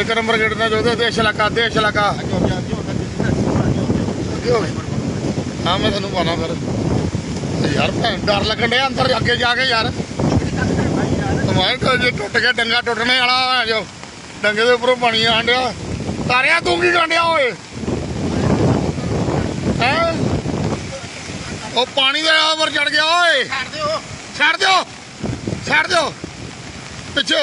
ਇੱਕ number gate ਦਾ ਜੋ ਦੇਸ਼ ਇਲਾਕਾ ਦੇਸ਼ ਇਲਾਕਾ। ਹਾਂ ਮੈਂ ਤੁਹਾਨੂੰ ਪਾਣਾ ਫਿਰ। ਯਾਰ ਭੈਣ ਡਰ ਲੱਗਣ ਡਿਆ ਅੰਦਰ ਅੱਗੇ ਜਾ ਕੇ ਯਾਰ। ਮੈਂ ਤਾਂ ਜੇ ਟੁੱਟ ਗਿਆ ਡੰਗਾ ਟੁੱਟਣੇ ਵਾਲਾ ਹੋਇਆ ਜੋ। ਡੰਗੇ ਦੇ ਉੱਪਰੋਂ ਪਾਣੀ ਆਣ ਡਿਆ। ਤਾਰਿਆ ਤੂੰ ਕੀ ਗੰਡਿਆ ਓਏ? ਹੈ? ਉਹ ਪਾਣੀ ਦੇ ਉੱਪਰ ਚੜ ਗਿਆ ਓਏ। ਛੱਡ ਦਿਓ। ਛੱਡ ਦਿਓ। ਛੱਡ ਦਿਓ। ਪਿੱਛੇ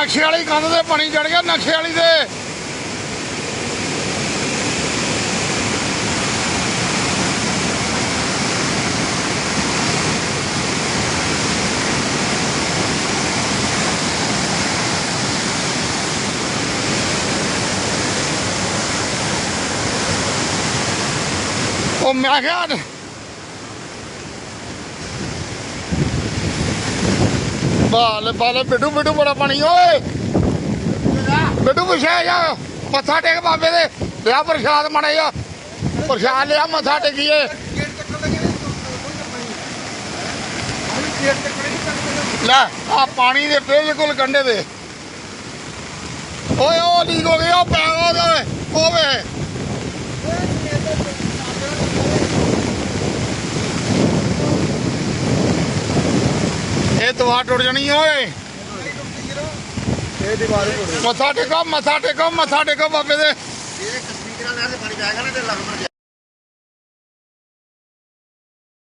ਨਕਸ਼ੇ ਵਾਲੀ ਕੰਧ ਤੇ ਪਾਣੀ ਚੜ ਗਿਆ ਨਕਸ਼ੇ ਵਾਲੀ ਦੇ ਉਹ ਮੈਂ ਕਿਹਾ ਬਾਲ ਬਾਲ, ਬਿੱਡੂ ਬਿੱਡੂ ਬੜਾ ਪਾਣੀ, ਓਏ। ਬਿੱਡੂ ਪੁੱਛਿਆ ਜਾ। ਮੱਥਾ ਟੇਕ ਬਾਬੇ ਦੇ। ਲਿਆ ਪ੍ਰਸ਼ਾਦ ਮਾੜਾ ਜਾ ਪ੍ਰਸ਼ਾਦ ਲਿਆ, ਮੱਥਾ ਟੇਕੀਏ। ਲੈ ਆ ਪਾਣੀ ਦੇ ਬਿਲਕੁਲ ਕੰਢੇ ਦੇ ਓਏ, ਉਹ ਲੀਕ ਹੋ ਗਿਆ ਉਹ ਪੈ ਉਹਦੇ ਓਵੇ ਇਹ ਦਵਾ ਟੁੱਟ ਜਾਣੀ ਓਏ। ਇਹ ਦੀਵਾਰ ਹੀ ਮੱਥਾ ਟੇਕੋ ਮੱਥਾ ਟੇਕੋ ਮੱਥਾ ਟੇਕੋ ਬਾਬੇ ਦੇ। ਇਹ ਕਸ਼ਮੀਰ ਨਾਲ ਨਾਲ ਪਾਣੀ ਜਾਏਗਾ ਨਾ ਤੇ ਲੱਗ ਮਰ